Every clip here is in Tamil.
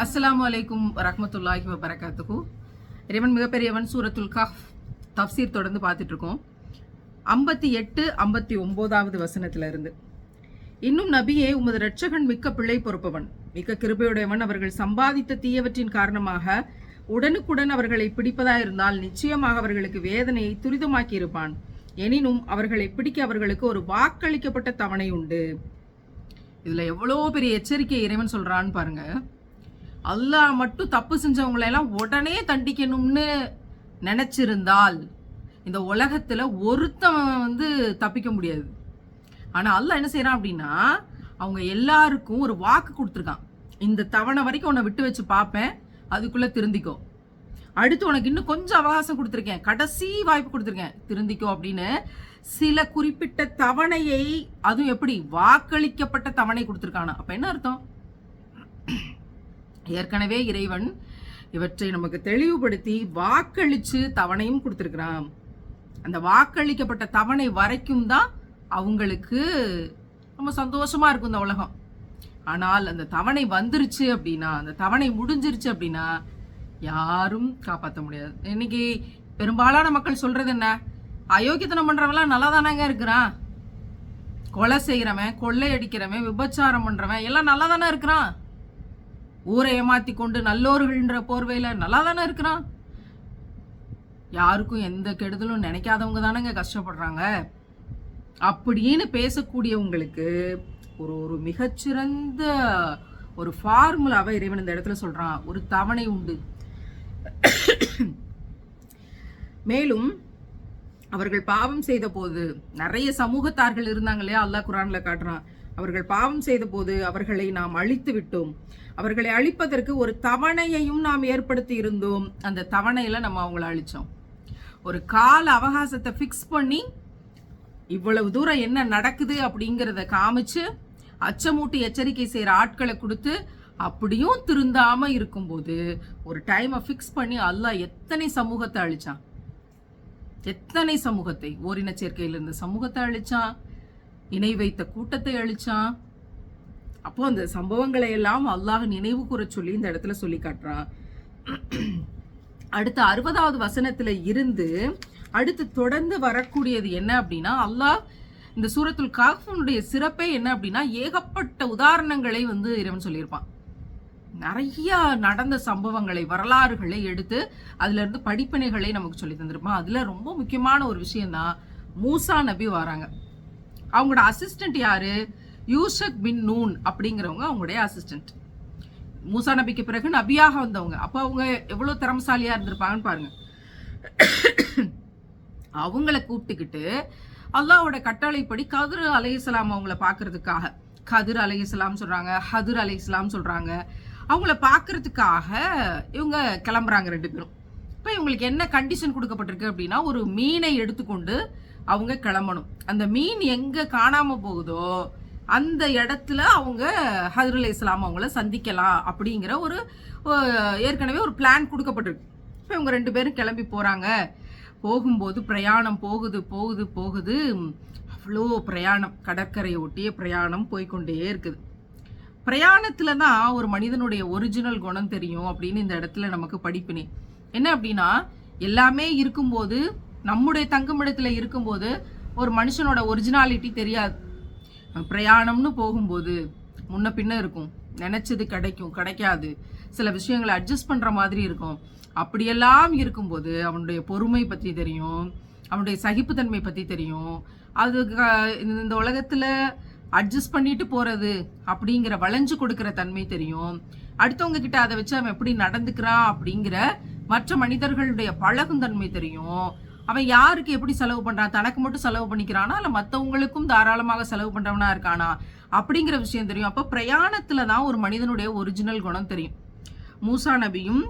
அஸ்ஸலாமு அலைக்கும் ரஹமத்துல்லாஹி வபரகாத்துஹு. இறைவன் மிகப்பெரியவன் சூரத்துல் கஹ் தஃப்சீர் தொடர்ந்து பார்த்துட்டு இருக்கோம் ஐம்பத்தி எட்டு ஐம்பத்தி ஒம்போதாவது வசனத்திலிருந்து. இன்னும் நபியே உமது இரட்சகன் மிக்க பிள்ளை பொறுப்பவன் மிக்க கிருபையுடையவன் அவர்கள் சம்பாதித்த தீயவற்றின் காரணமாக உடனுக்குடன் அவர்களை பிடிப்பதாயிருந்தால் நிச்சயமாக அவர்களுக்கு வேதனையை துரிதமாக்கி இருப்பான் எனினும் அவர்களை பிடிக்க அவர்களுக்கு ஒரு வாக்களிக்கப்பட்ட தவணை உண்டு. இதுல எவ்வளோ பெரிய எச்சரிக்கை இறைவன் சொல்றான்னு பாருங்க. அல்லாஹ் மட்டும் தப்பு செஞ்சவங்களெல்லாம் உடனே தண்டிக்கணும்னு நினைச்சிருந்தால் இந்த உலகத்துல ஒருத்தன் வந்து தப்பிக்க முடியாது. ஆனா அல்லாஹ் என்ன செய்யறான் அப்படின்னா அவங்க எல்லாருக்கும் ஒரு வாக்கு கொடுத்துருக்கான். இந்த தவணை வரைக்கும் உன்னை விட்டு வச்சு பார்ப்பேன் அதுக்குள்ள திருந்திக்கோ. அடுத்து உனக்கு இன்னும் கொஞ்சம் அவகாசம் கொடுத்துருக்கேன் கடைசி வாய்ப்பு கொடுத்துருக்கேன் திருந்திக்கோ அப்படின்னு சில குறிப்பிட்ட தவணையை அதுவும் எப்படி வாக்களிக்கப்பட்ட தவணை கொடுத்துருக்கானா? அப்ப என்ன அர்த்தம்? ஏற்கனவே இறைவன் இவற்றை நமக்கு தெளிவுபடுத்தி வாக்களிச்சு தவணையும் கொடுத்துருக்குறான். அந்த வாக்களிக்கப்பட்ட தவணை வரைக்கும் தான் அவங்களுக்கு ரொம்ப சந்தோஷமாக இருக்கும் இந்த உலகம். ஆனால் அந்த தவணை வந்துருச்சு அப்படின்னா அந்த தவணை முடிஞ்சிருச்சு அப்படின்னா யாரும் காப்பாற்ற முடியாது. இன்னைக்கு பெரும்பாலான மக்கள் சொல்றது என்ன? அயோக்கியத்தனம் பண்ணுறவெல்லாம் நல்லா தானேங்க இருக்கிறான். கொலை செய்கிறவன் கொள்ளை அடிக்கிறவன் விபச்சாரம் பண்றவன் எல்லாம் நல்லா தானே இருக்கிறான். ஊரை ஏமாத்தி கொண்டு நல்லோர்கள்ன்ற போர்வையில் நல்லா தானே இருக்கிறான்? யாருக்கும் எந்த கெடுதலும் நினைக்காதவங்க தானேங்க கஷ்டப்படுறாங்க. அப்படின்னு பேசக்கூடியவங்களுக்கு ஒரு ஒரு மிகச்சிறந்த ஒரு ஃபார்முலாவை இறைவன் இந்த இடத்துல சொல்கிறான் ஒரு தவணை உண்டு. மேலும் அவர்கள் பாவம் செய்த போது நிறைய சமூகத்தார்கள் இருந்தாங்க இல்லையா? அல்லாஹ் குரானில் காட்டுறான். அவர்கள் பாவம் செய்த போது அவர்களை நாம் அழித்து விட்டோம் அவர்களை அழிப்பதற்கு ஒரு தவணையையும் நாம் ஏற்படுத்தி இருந்தோம். அந்த தவணையில நம்ம அவங்கள அழிச்சோம். ஒரு கால அவகாசத்தை ஃபிக்ஸ் பண்ணி இவ்வளவு தூரம் என்ன நடக்குது அப்படிங்கிறத காமிச்சு அச்சமூட்டி எச்சரிக்கை செய்கிற ஆட்களை கொடுத்து அப்படியும் திருந்தாம இருக்கும்போது ஒரு டைமை ஃபிக்ஸ் பண்ணி அல்லாஹ் எத்தனை சமூகத்தை அழிச்சான்? எத்தனை சமூகத்தை? ஓரின சேர்க்கையிலிருந்து சமூகத்தை அழிச்சான். இணை வைத்த கூட்டத்தை அழிச்சான் அப்போ அந்த சம்பவங்களை எல்லாம் அல்லாஹ் நினைவு கூற சொல்லி இந்த இடத்துல சொல்லி காட்டுறான் அடுத்த அறுபதாவது வசனத்துல இருந்து அடுத்து தொடர்ந்து வரக்கூடியது என்ன அப்படின்னா அல்லாஹ் இந்த சூரத்துல் காஃபனுடைய சிறப்பே என்ன அப்படின்னா ஏகப்பட்ட உதாரணங்களை வந்து இறைவன் சொல்லியிருப்பான். நிறைய நடந்த சம்பவங்களை வரலாறுகளை எடுத்து அதுல இருந்து படிப்பினைகளை நமக்கு சொல்லி தந்திருப்பான். அதுல ரொம்ப முக்கியமான ஒரு விஷயம் தான் மூசா நபி வராங்க. அவங்களோட அசிஸ்டன்ட் யாரு? யூசக் பின் நூன் அப்படிங்கிறவங்க அவங்களுடைய அசிஸ்டன்ட் மூசா நபிக்கு பிறகு நபியாக வந்தவங்க. அப்போ அவங்க எவ்வளவு திறமசாலியா இருந்திருப்பாங்கன்னு பாருங்க. அவங்கள கூப்பிட்டுக்கிட்டு அல்லாவோட கட்டளைப்படி கதிர் அலையசலாம் அவங்கள பார்க்கறதுக்காக கதிர் அலைஹிஸ்ஸலாம் சொல்றாங்க ஹதிர் அலைஹிஸ்ஸலாம் சொல்றாங்க. அவங்கள பார்க்கறதுக்காக இவங்க கிளம்புறாங்க ரெண்டு பேரும். இப்போ இவங்களுக்கு என்ன கண்டிஷன் கொடுக்கப்பட்டிருக்கு அப்படின்னா ஒரு மீனை எடுத்துக்கொண்டு அவங்க கிளம்பணும். அந்த மீன் எங்க காணாம போகுதோ அந்த இடத்துல அவங்க ஹதர் இஸ்லாம் அவங்கள சந்திக்கலாம் அப்படிங்கிற ஒரு ஏற்கனவே ஒரு பிளான் கொடுக்கப்பட்டிருக்கு. இப்போ இவங்க ரெண்டு பேரும் கிளம்பி போகிறாங்க போகும்போது பிரயாணம் போகுது போகுது போகுது. அவ்வளோ பிரயாணம். கடற்கரையை ஒட்டிய பிரயாணம் போய்க்கொண்டே இருக்குது. பிரயாணத்தில் தான் ஒரு மனிதனுடைய ஒரிஜினல் குணம் தெரியும் அப்படின்னு இந்த இடத்துல நமக்கு படிப்பினே. என்ன அப்படின்னா எல்லாமே இருக்கும்போது நம்முடைய தங்குமிடத்தில் இருக்கும்போது ஒரு மனுஷனோட ஒரிஜினாலிட்டி தெரியாது. பிரயாணம்னு போகும்போது முன்ன பின்ன இருக்கும். நினைச்சது கிடைக்கும் கிடைக்காது. சில விஷயங்களை அட்ஜஸ்ட் பண்ணுற மாதிரி இருக்கும். அப்படியெல்லாம் இருக்கும்போது அவனுடைய பொறுமை பற்றி தெரியும். அவனுடைய சகிப்புத்தன்மை பற்றி தெரியும். அது இந்த- இந்த அட்ஜஸ்ட் பண்ணிட்டு போகிறது அப்படிங்கிற வளைஞ்சு கொடுக்குற தன்மை தெரியும். அடுத்தவங்க கிட்ட அதை வச்சு அவன் எப்படி நடந்துக்கிறான் அப்படிங்கிற மற்ற மனிதர்களுடைய பழகும் தன்மை தெரியும். அவன் யாருக்கு எப்படி செலவு பண்றான்? தனக்கு மட்டும் செலவு பண்ணிக்கிறானா? இல்ல மத்தவங்களுக்கும் தாராளமாக செலவு பண்றவனா இருக்கானா? அப்படிங்கிற விஷயம் தெரியும். அப்ப பிரயாணத்தில் தான் ஒரு மனிதனுடைய ஒரிஜினல் குணம் தெரியும். மூசா நபியும்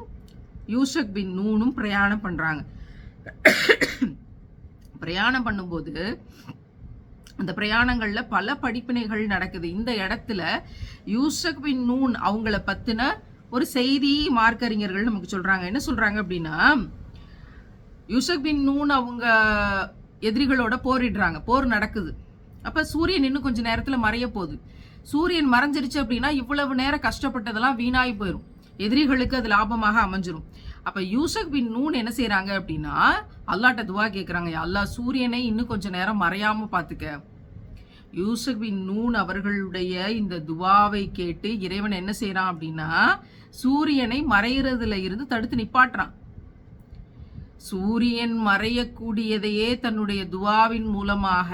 யூஷக் பின் நூனும் பிரயாணம் பண்றாங்க. பிரயாணம் பண்ணும்போது அந்த பிரயாணங்களில் பல படிப்பினைகள் நடக்குது. இந்த இடத்துல யூசக் பின் நூன் அவங்கள பத்தின ஒரு செய்தி மார்க்கறிஞர்கள் நமக்கு சொல்றாங்க. என்ன சொல்றாங்க அப்படின்னா யூசக் பின் நூன் அவங்க எதிரிகளோட போரிடுறாங்க. போர் நடக்குது. அப்ப சூரியன் இன்னும் கொஞ்ச நேரத்துல மறைய போகுது. சூரியன் மறைஞ்சிருச்சு அப்படின்னா இவ்வளவு நேரம் கஷ்டப்பட்டதெல்லாம் வீணாகி போயிடும் எதிரிகளுக்கு அது லாபமாக அமைஞ்சிரும். அப்ப யூசக் பின் நூன் என்ன செய்கிறாங்க அப்படின்னா அல்லாட்ட துவா கேட்குறாங்க அல்லாஹ் சூரியனை இன்னும் கொஞ்ச நேரம் மறையாம பார்த்துக்க யூசப் பின் நூன் அவர்களுடைய இந்த துவாவை கேட்டு இறைவன் என்ன செய்கிறான் அப்படின்னா சூரியனை மறையிறதுல இருந்து தடுத்து நிப்பாட்டுறான். சூரியன் மறையக்கூடியதையே தன்னுடைய துவாவின் மூலமாக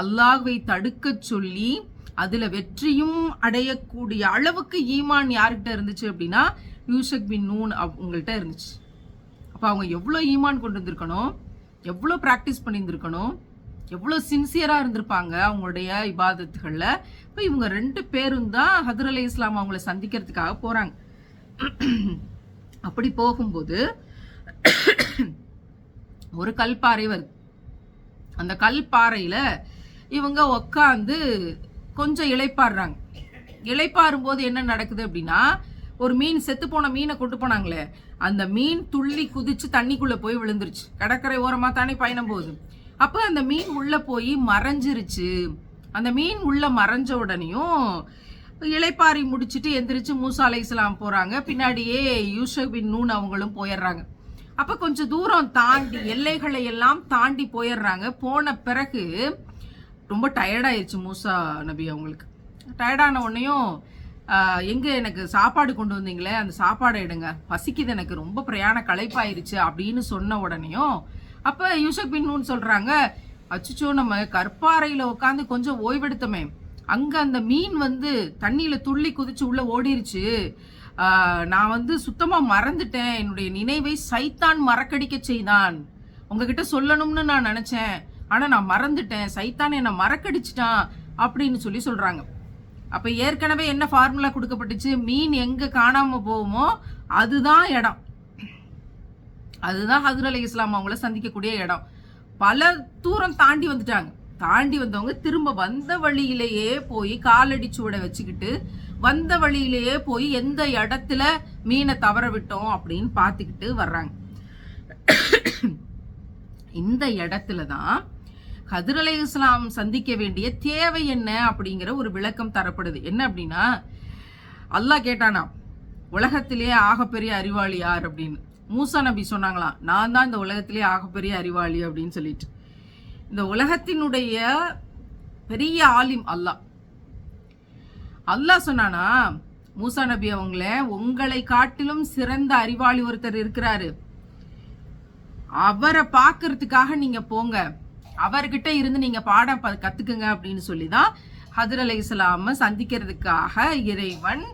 அல்லாஹ்வை தடுக்கச் சொல்லி அதுல வெற்றியும் அடையக்கூடிய அளவுக்கு ஈமான் யார்கிட்ட இருந்துச்சு அப்படின்னா யூசக் பின் நூன் அவங்கள்ட்ட இருந்துச்சு. அப்போ அவங்க எவ்வளோ ஈமான் கொண்டு வந்திருக்கணும் எவ்வளோ ப்ராக்டிஸ் பண்ணியிருந்திருக்கணும் எவ்வளோ சின்சியராக இருந்திருப்பாங்க அவங்களுடைய இபாதத்துகளில். இப்போ இவங்க ரெண்டு பேரும் தான் ஹதர் அலி இஸ்லாம் அவங்கள சந்திக்கிறதுக்காக போகிறாங்க அப்படி போகும்போது ஒரு கல்பாறை வருது அந்த கல்பாறையில் இவங்க உக்காந்து கொஞ்சம் இழைப்பாடுறாங்க இழைப்பாறும் போது என்ன நடக்குது அப்படின்னா ஒரு மீன் செத்து போன மீனை கொண்டு போனாங்களே அந்த மீன் துள்ளி குதிச்சு தண்ணிக்குள்ள போய் விழுந்துருச்சு. கடற்கரை ஓரமாக தானே பயணம் போகுது. அப்ப அந்த மீன் உள்ள போய் மறைஞ்சிருச்சு. அந்த மீன் உள்ள மறைஞ்ச உடனேயும் இளைப்பாரி முடிச்சிட்டு எந்திரிச்சு மூசா அலை இஸ்லாம் போறாங்க. பின்னாடியே யூஷப் பின் நூன் அவங்களும் போயிடுறாங்க. அப்ப கொஞ்சம் தூரம் தாண்டி எல்லைகளை எல்லாம் தாண்டி போயிடுறாங்க. போன பிறகு ரொம்ப டயர்டாயிருச்சு மூசா நபி அவங்களுக்கு. டயர்டான உடனேயும் எங்கே எங்க எனக்கு சாப்பாடு கொண்டு வந்தீங்களே? அந்த சாப்பாடை எடுங்க. பசிக்குது எனக்கு. ரொம்ப பிரயாண களைப்பாயிருச்சு. அப்படின்னு சொன்ன உடனேயும் அப்ப யூசப் பின் நூன் சொல்றாங்க அச்சுச்சோ நம்ம கற்பாறையில உட்காந்து கொஞ்சம் ஓய்வெடுத்தோமே. அங்க அந்த மீன் வந்து தண்ணியில துள்ளி குதிச்சு உள்ள ஓடிருச்சு. நான் வந்து சுத்தமாக மறந்துட்டேன். என்னுடைய நினைவை சைத்தான் மறக்கடிக்க செய்தான். உங்ககிட்ட சொல்லணும்னு நான் நினச்சேன். ஆனால் நான் மறந்துட்டேன். சைத்தான் என்னை மறக்கடிச்சிட்டான் அப்படின்னு சொல்லி சொல்கிறாங்க அப்போ ஏற்கனவே என்ன ஃபார்முலா கொடுக்கப்பட்டுச்சு? மீன் எங்கே காணாமல் போகுமோ அதுதான் இடம். அதுதான் ஹதுர் அலி இஸ்லாம் அவங்கள சந்திக்கக்கூடிய இடம். பல தூரம் தாண்டி வந்துட்டாங்க. தாண்டி வந்தவங்க திரும்ப வந்த வழியிலேயே போய் காலடி சுவடை வச்சுக்கிட்டு வந்த வழியிலேயே போய் எந்த இடத்துல மீனை தவற விட்டோம் அப்படின்னு பார்த்துக்கிட்டு வர்றாங்க. இந்த இடத்துல தான் கதிரலை அலை இஸ்லாம் சந்திக்க வேண்டிய தேவை என்ன அப்படிங்கிற ஒரு விளக்கம் தரப்படுது. என்ன அப்படின்னா அல்லாஹ் கேட்டானா உலகத்திலே ஆகப்பெரிய அறிவாளி யார் அப்படின்னு. மூசா நபி சொன்னாங்களாம் நான் தான் இந்த உலகத்திலே ஆகப்பெரிய அறிவாளி அப்படின்னு சொல்லிட்டு. இந்த உலகத்தினுடைய பெரிய ஆலிம் அல்லாஹ். அல்லாஹ் சொன்னானா மூசா நபி அவங்கள உங்களை காட்டிலும் சிறந்த அறிவாளி ஒருத்தர் இருக்கிறாரு. அவரை பார்க்கறதுக்காக நீங்க போங்க. அவர்கிட்ட இருந்து நீங்க பாடம் ப- கத்துக்குங்க அப்படின்னு சொல்லி தான் ஹதர் அலை இஸ்லாம சந்திக்கிறதுக்காக இறைவன்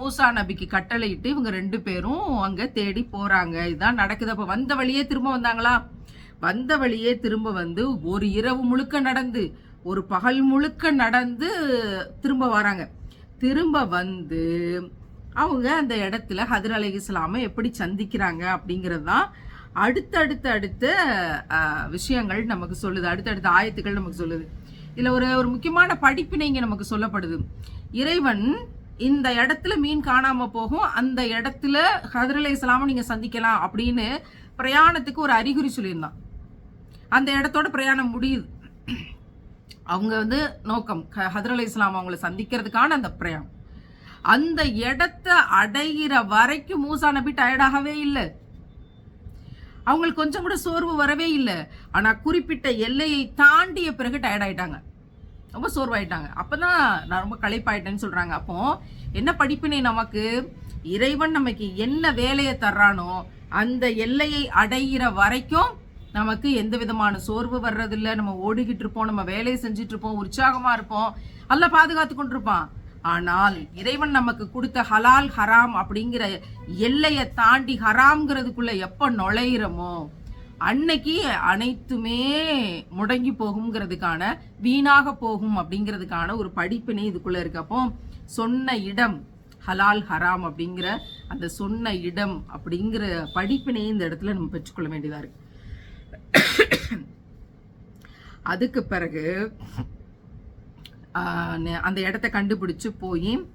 மூசா நபிக்கு கட்டளையிட்டு இவங்க ரெண்டு பேரும் அங்க தேடி போறாங்க. இதுதான் நடக்குது. அப்போ வந்த வழியே திரும்ப வந்தாங்களா? வந்த வழியே திரும்ப வந்து ஒரு இரவு முழுக்க நடந்து ஒரு பகல் முழுக்க நடந்து திரும்ப வராங்க. திரும்ப வந்து அவங்க அந்த இடத்துல ஹதர் அலி இஸ்லாமை எப்படி சந்திக்கிறாங்க அப்படிங்கிறது தான் அடுத்தடுத்த அடுத்த விஷயங்கள் நமக்கு சொல்லுது. அடுத்தடுத்த ஆயத்துக்கள் நமக்கு சொல்லுது. இதில் ஒரு ஒரு முக்கியமான படிப்பினை இங்கே நமக்கு சொல்லப்படுது. இறைவன் இந்த இடத்துல மீன் காணாம போகும். அந்த இடத்துல ஹதர் அலி இஸ்லாமை நீங்க சந்திக்கலாம் அப்படின்னு பிரயாணத்துக்கு ஒரு அறிகுறி சொல்லியிருந்தான். அந்த இடத்தோட பிரயாணம் முடியுது. அவங்க வந்து நோக்கம் க- இஸ்லாம் அவங்கள சந்திக்கிறதுக்கான அந்த பிரயம் அந்த இடத்த அடைகிற வரைக்கும் மூசா நபி டயர்டாகவே இல்லை. அவங்களுக்கு கொஞ்சம் கூட சோர்வு வரவே இல்லை. ஆனா குறிப்பிட்ட எல்லையை தாண்டிய பிறகு டயர்ட் ஆயிட்டாங்க. ரொம்ப சோர்வாயிட்டாங்க. அப்பதான் நான் ரொம்ப களைப்பாயிட்டேன்னு சொல்றாங்க. அப்போ என்ன படிப்பினை நமக்கு? இறைவன் நமக்கு என்ன வேலையை தர்றானோ அந்த எல்லையை அடைகிற வரைக்கும் நமக்கு எந்த விதமான சோர்வு வர்றதில்ல. நம்ம ஓடிக்கிட்டு இருப்போம் நம்ம வேலையை செஞ்சுட்டு இருப்போம் உற்சாகமா இருப்போம். நல்லா பாதுகாத்து கொண்டிருப்பான். ஆனால் இறைவன் நமக்கு கொடுத்த ஹலால் ஹராம் அப்படிங்கிற எல்லையை தாண்டி ஹராம்ங்கிறதுக்குள்ள எப்ப நுழையிறமோ அன்னைக்கு அனைத்துமே முடங்கி போகுங்கிறதுக்கான வீணாக போகும் அப்படிங்கிறதுக்கான ஒரு படிப்பினை இதுக்குள்ள இருக்கப்போ சொன்ன இடம் ஹலால் ஹராம் அப்படிங்கிற அந்த சொன்ன இடம் அப்படிங்கிற படிப்பினை இந்த இடத்துல நம்ம பெற்றுக்கொள்ள வேண்டியதா இருக்கு. அதுக்கு பிறகு நெ- அந்த இடத்த கண்டுபிடிச்சு போய்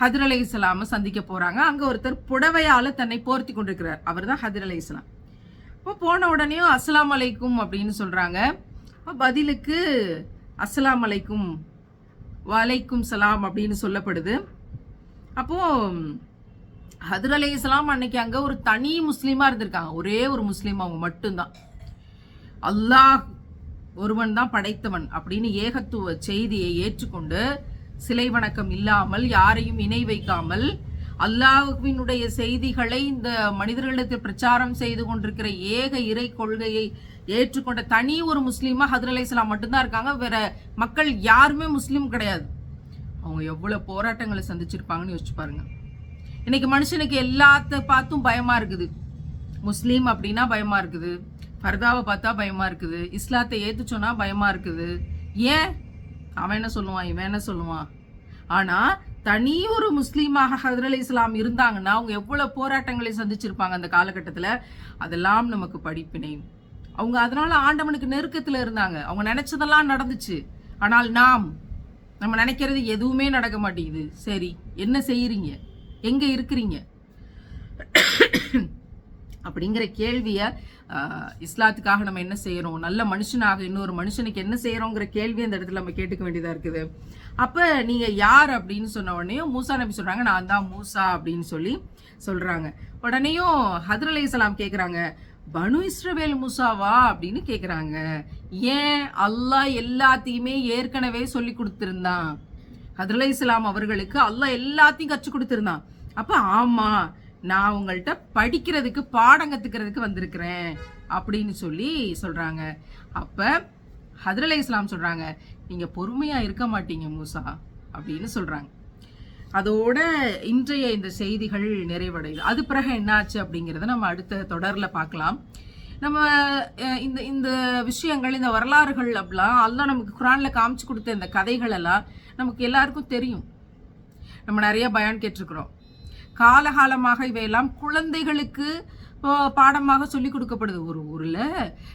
ஹதர் அலை இஸ்லாம சந்திக்க போறாங்க. அங்க ஒருத்தர் புடவையால தன்னை போர்த்தி கொண்டிருக்கிறார். அவர் தான் ஹதர் அலை இஸ்லாம். இப்போ போன உடனே அஸ்லாம் அலைக்கும் அப்படின்னு சொல்றாங்க. இப்போ பதிலுக்கு அஸ்லாம் அலைக்கும் வலைக்கும் சலாம் அப்படின்னு சொல்லப்படுது. அப்போ ஹதர் அலி இஸ்லாம் அன்னைக்கு அங்க ஒரு தனி முஸ்லீமா இருந்திருக்காங்க. ஒரே ஒரு முஸ்லீம் அவங்க மட்டும்தான். அல்லாஹ் ஒருவன் தான் படைத்தவன் அப்படின்னு ஏகத்துவ செய்தியை ஏற்றுக்கொண்டு சிலை வணக்கம் இல்லாமல் யாரையும் இணை வைக்காமல் அல்லாஹுவினுடைய செய்திகளை இந்த மனிதர்களிடத்தில் பிரச்சாரம் செய்து கொண்டிருக்கிற ஏக இறை கொள்கையை ஏற்றுக்கொண்ட தனி ஒரு முஸ்லீமா ஹதர் இஸ்லாம் மட்டும்தான் இருக்காங்க. வேற மக்கள் யாருமே முஸ்லீம் கிடையாது. அவங்க எவ்வளவு போராட்டங்களை சந்திச்சிருப்பாங்கன்னு யோசிச்சு பாருங்க. இன்னைக்கு மனுஷனுக்கு எல்லாத்த பார்த்தும் பயமா இருக்குது. முஸ்லீம் அப்படின்னா பயமா இருக்குது. ஃபர்தாவை பார்த்தா பயமா இருக்குது. இஸ்லாத்தை ஏற்றுச்சோன்னா சொன்னா பயமா இருக்குது. ஏன்? அவன் என்ன சொல்லுவான்? இவன் என்ன சொல்லுவான்? ஆனா தனி ஒரு முஸ்லீமாக ஹதர் அலி இஸ்லாம் இருந்தாங்கன்னா அவங்க எவ்வளவு போராட்டங்களை சந்திச்சிருப்பாங்க அந்த காலகட்டத்தில்? அதெல்லாம் நமக்கு படிப்பினை. அவங்க அதனால ஆண்டவனுக்கு நெருக்கத்தில் இருந்தாங்க. அவங்க நினைச்சதெல்லாம் நடந்துச்சு. ஆனால் நாம் நம்ம நினைக்கிறது எதுவுமே நடக்க மாட்டேங்குது. சரி என்ன செய்யறீங்க? எங்க இருக்கிறீங்க? அப்படிங்கிற கேள்வியை இஸ்லாத்துக்காக நம்ம என்ன செய்யறோம்? நல்ல மனுஷனாக இன்னொரு மனுஷனுக்கு என்ன செய்யறோங்கிற கேள்வி அந்த இடத்துல நம்ம கேட்டுக்க வேண்டியதா இருக்குது. அப்ப நீங்க யார் அப்படின்னு சொன்ன உடனே மூசா நபி சொல்றாங்க நான் தான் மூசா அப்படின்னு சொல்லி சொல்றாங்க. உடனேயும் ஹதர் அலி இஸ்லாம் கேக்குறாங்க பனு இஸ்ரவேல் மூசாவா? அப்படின்னு கேக்குறாங்க. ஏன்? அல்லாஹ் எல்லாத்தையுமே ஏற்கனவே சொல்லி கொடுத்துருந்தான். ஹதர் அலி இஸ்லாம் அவர்களுக்கு அல்லாஹ் எல்லாத்தையும் கற்றுக் கொடுத்துருந்தான். அப்ப ஆமா நான் உங்கள்கிட்ட படிக்கிறதுக்கு பாடம் கத்துக்கிறதுக்கு வந்திருக்கிறேன் அப்படின்னு சொல்லி சொல்றாங்க. அப்ப ஹதர் இஸ்லாம் சொல்றாங்க நீங்க பொறுமையா இருக்க மாட்டீங்க மூசா அப்படின்னு சொல்றாங்க. அதோட இன்றைய இந்த செய்திகள் நிறைவடையுது. அது பிறகு என்னாச்சு அப்படிங்கிறத நம்ம அடுத்த தொடரில் பார்க்கலாம். நம்ம இந்த இந்த விஷயங்கள் இந்த வரலாறுகள் அப்படிலாம் எல்லாம் நமக்கு குரானில் காமிச்சு கொடுத்த இந்த கதைகள் எல்லாம் நமக்கு எல்லாருக்கும் தெரியும். நம்ம நிறைய பயான் கேட்டிருக்கிறோம். காலகாலமாக இவையெல்லாம் குழந்தைகளுக்கு இப்போ பாடமாக சொல்லி கொடுக்கப்படுது. ஒரு ஊரில்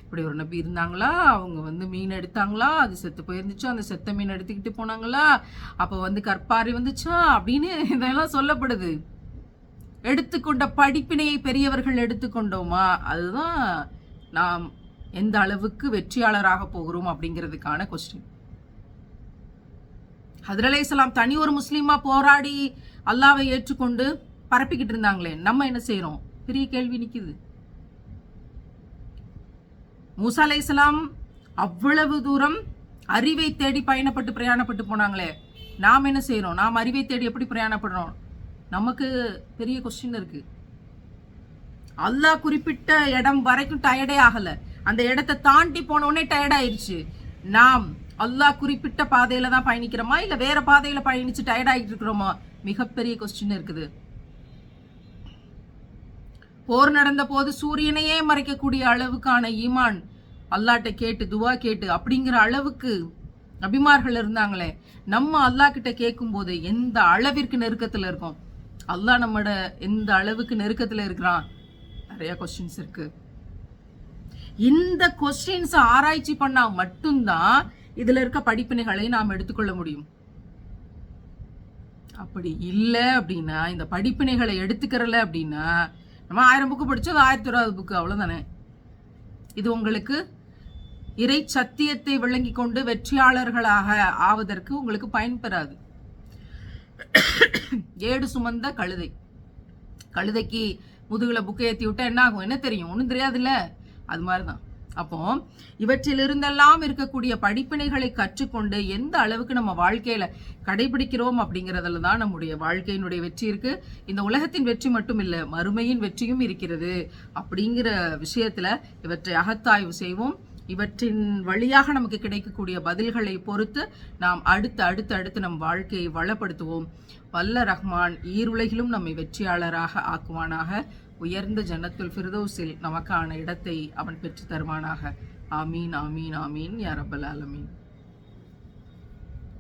இப்படி ஒரு நபி இருந்தாங்களா? அவங்க வந்து மீன் எடுத்தாங்களா? அது செத்து போயிருந்துச்சோ? அந்த செத்த மீன் எடுத்துக்கிட்டு போனாங்களா? அப்போ வந்து கற்பாரி வந்துச்சா? அப்படின்னு இதெல்லாம் சொல்லப்படுது. எடுத்துக்கொண்ட படிப்பினையை பெரியவர்கள் எடுத்துக்கொண்டோமா அதுதான் நாம் எந்த அளவுக்கு வெற்றியாளராக போகிறோம் அப்படிங்கிறதுக்கான கொஸ்டின் ஹதரலை இஸ்லாம் தனி ஒரு முஸ்லீமா போராடி அல்லாவை ஏற்றுக்கொண்டு பரப்பிக்கிட்டு இருந்தாங்களே நம்ம என்ன செய்கிறோம் பெரிய கேள்வி நிற்கிது மூசா இஸ்லாம் அவ்வளவு தூரம் அறிவை தேடி பயணப்பட்டு பிரயாணப்பட்டு போனாங்களே நாம் என்ன செய்கிறோம் நாம் அறிவை தேடி எப்படி பிரயாணப்படுறோம்? நமக்கு பெரிய கொஸ்டின் இருக்கு. அல்லாஹ் குறிப்பிட்ட இடம் வரைக்கும் டயர்டே ஆகல. அந்த இடத்தை தாண்டி போனோடனே டயர்டாயிருச்சு டயர்ட் நாம் அல்லாஹ் குறிப்பிட்ட பாதையில தான் பயணிக்கிறோமா? இல்ல வேற பாதையில பயணிச்சு டயர்ட் ஆகிட்டு இருக்கிறோமா? மிகப்பெரிய கொஸ்டின் இருக்குது. போர் நடந்த போது சூரியனையே மறைக்கக்கூடிய அளவுக்கான ஈமான் அல்லாட்ட கேட்டு துவா கேட்டு அப்படிங்கிற அளவுக்கு நபிமார்கள் இருந்தாங்களே நம்ம அல்லாஹ் கிட்ட கேட்கும் போது எந்த அளவிற்கு நெருக்கத்துல இருக்கோம்? அல்லாஹ் நம்மட எந்த அளவுக்கு நெருக்கத்துல இருக்கிறான்? நிறைய கொஸ்டின்ஸ் இருக்கு. இந்த கொஸ்டின்ஸ் ஆராய்ச்சி பண்ணா மட்டும்தான் இதுல இருக்க படிப்பினைகளை நாம் எடுத்துக்கொள்ள முடியும். அப்படி இல்லை அப்படின்னா இந்த படிப்பினைகளை எடுத்துக்கிறல அப்படின்னா நம்ம ஆயிரம் புக்கு படித்தது அது ஆயிரத்தி இருபது புக்கு அவ்வளோதானே இது உங்களுக்கு இறை சத்தியத்தை விளங்கி கொண்டு வெற்றியாளர்களாக ஆவதற்கு உங்களுக்கு பயன்பெறாது ஏடு சுமந்த கழுதை. கழுதைக்கு முதுகில் புக்கை ஏற்றி விட்டால் என்ன ஆகும்? என்ன தெரியும்? ஒன்றும் தெரியாதுல்ல? அது மாதிரி தான் அப்போ இவற்றிலிருந்தெல்லாம் இருக்கக்கூடிய படிப்பினைகளை கற்றுக்கொண்டு எந்த அளவுக்கு நம்ம வாழ்க்கையில கடைபிடிக்கிறோம் அப்படிங்கறதுல தான் நம்முடைய வாழ்க்கையினுடைய வெற்றி இருக்கு. இந்த உலகத்தின் வெற்றி மட்டும் இல்ல மறுமையின் வெற்றியும் இருக்கிறது அப்படிங்கிற விஷயத்துல இவற்றை அகத்தாய்வு செய்வோம். இவற்றின் வழியாக நமக்கு கிடைக்கக்கூடிய பதில்களை பொறுத்து நாம் அடுத்து அடுத்து அடுத்து நம் வாழ்க்கையை வளப்படுத்துவோம். வல்ல ரஹ்மான் ஈருலகிலும் நம்மை வெற்றியாளராக ஆக்குவானாக. உயர்ந்த ஜன்னத்துல் ஃபிர்தௌஸில் நமக்கான இடத்தை அவன் பெற்று தருவானாக. ஆமீன் ஆமீன் ஆமீன் யாரபல் ஆலமீன்.